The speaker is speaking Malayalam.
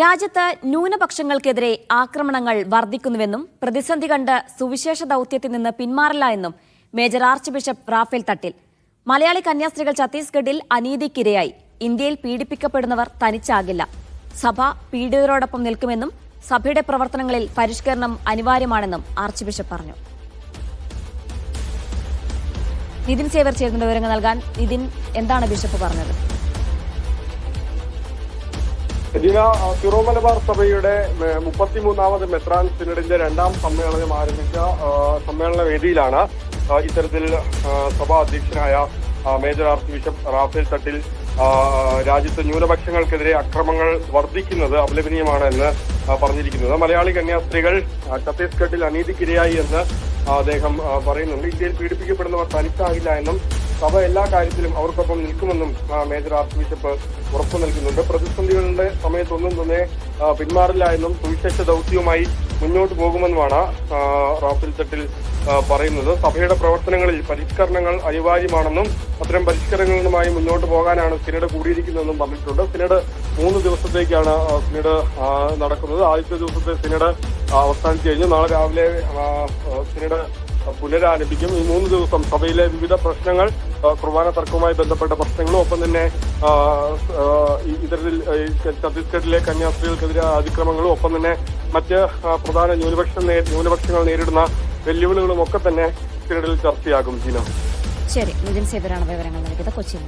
രാജ്യത്ത് ന്യൂനപക്ഷങ്ങൾക്കെതിരെ ആക്രമണങ്ങൾ വർദ്ധിക്കുന്നുവെന്നും പ്രതിസന്ധി കണ്ട് സുവിശേഷ ദൗത്യത്തിൽ നിന്ന് പിന്മാറില്ല എന്നും major archbishop Raphael Thattil. Malayali കന്യാസ്ത്രീകൾ ഛത്തീസ്ഗഡിൽ അനീതിക്കിരയായി. ഇന്ത്യയിൽ പീഡിപ്പിക്കപ്പെടുന്നവർ തനിച്ചാകില്ല. സഭ പീഡിതരോടൊപ്പം നിൽക്കുമെന്നും സഭയുടെ പ്രവർത്തനങ്ങളിൽ പരിഷ്കരണം അനിവാര്യമാണെന്നും ആർച്ച് ബിഷപ്പ് പറഞ്ഞു. നിതിൻ സേവർ ചേർന്ന വിവരങ്ങൾ നൽകാൻ നിതിൻ എന്താണ് ബിഷപ്പ് പറഞ്ഞത്? ജിന സിറോ മലബാർ സഭയുടെ മുപ്പത്തിമൂന്നാമത് മെത്രാൻ സിനഡിന്റെ രണ്ടാം സമ്മേളനം ആരംഭിച്ച സമ്മേളന വേദിയിലാണ് ഇത്തരത്തിൽ സഭാ അധ്യക്ഷനായ major archbishop Raphael Thattil രാജ്യത്ത് ന്യൂനപക്ഷങ്ങൾക്കെതിരെ അക്രമങ്ങൾ വർദ്ധിക്കുന്നത് അപലപനീയമാണ് എന്ന് പറഞ്ഞിരിക്കുന്നത്. മലയാളി കന്യാസ്ത്രീകൾ ഛത്തീസ്ഗഡിൽ അനീതിക്കിരയായി എന്ന് അദ്ദേഹം പറയുന്നുണ്ട്. ഇന്ത്യയിൽ പീഡിപ്പിക്കപ്പെടുന്നവർ തനിച്ചാകില്ല എന്നും സഭ എല്ലാ കാര്യത്തിലും അവർക്കൊപ്പം നിൽക്കുമെന്നും മേജർ ആർച്ച് ബിഷപ്പ് ഉറപ്പു നൽകുന്നുണ്ട്. പ്രതിസന്ധികളുടെ സമയത്തൊന്നും തന്നെ പിന്മാറില്ല എന്നും സുവിശേഷ ദൗത്യവുമായി മുന്നോട്ട് പോകുമെന്നുമാണ് റാഫിൽ തട്ടിൽ പറയുന്നത്. സഭയുടെ പ്രവർത്തനങ്ങളിൽ പരിഷ്കരണങ്ങൾ അനിവാര്യമാണെന്നും അത്തരം പരിഷ്കരണങ്ങളുമായി മുന്നോട്ട് പോകാനാണ് സിനഡ് കൂടിയിരിക്കുന്നതെന്നും പറഞ്ഞിട്ടുണ്ട്. സിനഡ് മൂന്ന് ദിവസത്തേക്കാണ് സിനഡ് നടക്കുന്നത്. ആദ്യത്തെ ദിവസത്തെ സിനഡ് അവസാനിച്ചു കഴിഞ്ഞു. നാളെ രാവിലെ സിനഡ് പുനരാരംഭിക്കും. ഈ മൂന്ന് ദിവസം സഭയിലെ വിവിധ പ്രശ്നങ്ങൾ കുർബാന തർക്കവുമായി ബന്ധപ്പെട്ട പ്രശ്നങ്ങളും ഒപ്പം തന്നെ ഇത്തരത്തിൽ ഛത്തീസ്ഗഡിലെ കന്യാസ്ത്രീകൾക്കെതിരെ അതിക്രമങ്ങളും ഒപ്പം തന്നെ മറ്റ് പ്രധാന ന്യൂനപക്ഷ ന്യൂനപക്ഷങ്ങൾ നേരിടുന്ന വെല്ലുവിളികളും ഒക്കെ തന്നെ ചർച്ചയാകും ദിനം ശരി നിതിൻ സേവരാണ് വിവരങ്ങൾ നൽകിയത്. കൊച്ചിയിൽ